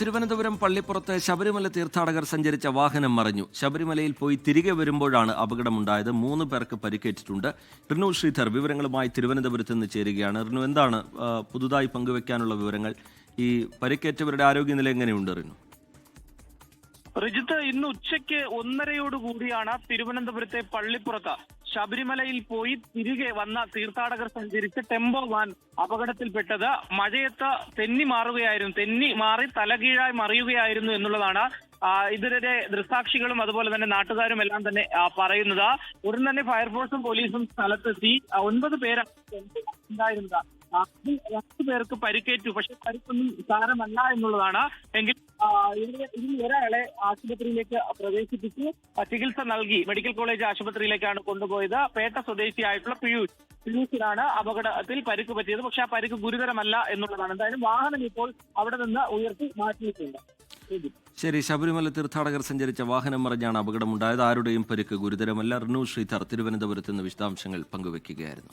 തിരുവനന്തപുരം പള്ളിപ്പുറത്ത് ശബരിമല തീർത്ഥാടകർ സഞ്ചരിച്ച വാഹനം മറിഞ്ഞു. ശബരിമലയിൽ പോയി തിരികെ വരുമ്പോഴാണ് അപകടമുണ്ടായത്. മൂന്ന് പേർക്ക് പരിക്കേറ്റിട്ടുണ്ട്. റിനു ശ്രീധർ വിവരങ്ങളുമായി തിരുവനന്തപുരത്ത് നിന്ന് ചേരുകയാണ്. റിനു എന്താണ് പുതുതായി പങ്കുവെക്കാനുള്ള വിവരങ്ങൾ? ഈ പരിക്കേറ്റവരുടെ ആരോഗ്യനില എങ്ങനെയുണ്ട് റിനു? റിജിത്ത് ഇന്ന് ഉച്ചയ്ക്ക് ഒന്നരയോടുകൂടിയാണ് തിരുവനന്തപുരത്തെ പള്ളിപ്പുറത്ത് ശബരിമലയിൽ പോയി തിരികെ വന്ന തീർത്ഥാടകർ സഞ്ചരിച്ച ടെമ്പോ വാൻ അപകടത്തിൽപ്പെട്ടത്. മഴയത്ത് തെന്നി മാറുകയായിരുന്നു. തെന്നി മാറി തലകീഴായി മറിയുകയായിരുന്നു എന്നുള്ളതാണ് ഇതിലെ ദൃക്സാക്ഷികളും അതുപോലെ തന്നെ നാട്ടുകാരും എല്ലാം തന്നെ പറയുന്നത്. ഉടൻ തന്നെ ഫയർഫോഴ്സും പോലീസും സ്ഥലത്തെത്തി. ഒൻപത് പേരാണ് ഉണ്ടായിരുന്നത്. രണ്ടു പേർക്ക് പരിക്കേറ്റു. പക്ഷെ പരിക്കൊന്നും സാരമല്ല എന്നുള്ളതാണ്. എങ്കിൽ ആ, ഇതിൽ ഒരാളെ ആശുപത്രിയിലേക്ക് പ്രവേശിപ്പിച്ച്. ചികിത്സ നൽകി മെഡിക്കൽ കോളേജ് ആശുപത്രിയിലേക്കാണ് കൊണ്ടുപോയത്. പേട്ട സ്വദേശിയായിട്ടുള്ള പിയൂഷ്. പിയൂഷിനാണ് അപകടത്തിൽ പരിക്ക് പറ്റിയത്. പക്ഷെ ആ പരിക്ക് ഗുരുതരമല്ല എന്നുള്ളതാണ്. എന്തായാലും വാഹനം ഇപ്പോൾ അവിടെ നിന്ന് ഉയർത്തി മാറ്റിയിട്ടുണ്ട്. ശരി. ശബരിമല തീർത്ഥാടകർ സഞ്ചരിച്ച വാഹനം മറിഞ്ഞാണ് അപകടമുണ്ടായത്. ആരുടെയും പരിക്ക് ഗുരുതരമല്ല. റിനു ശ്രീധർ തിരുവനന്തപുരത്ത് നിന്ന് വിശദാംശങ്ങൾ പങ്കുവെക്കുകയായിരുന്നു.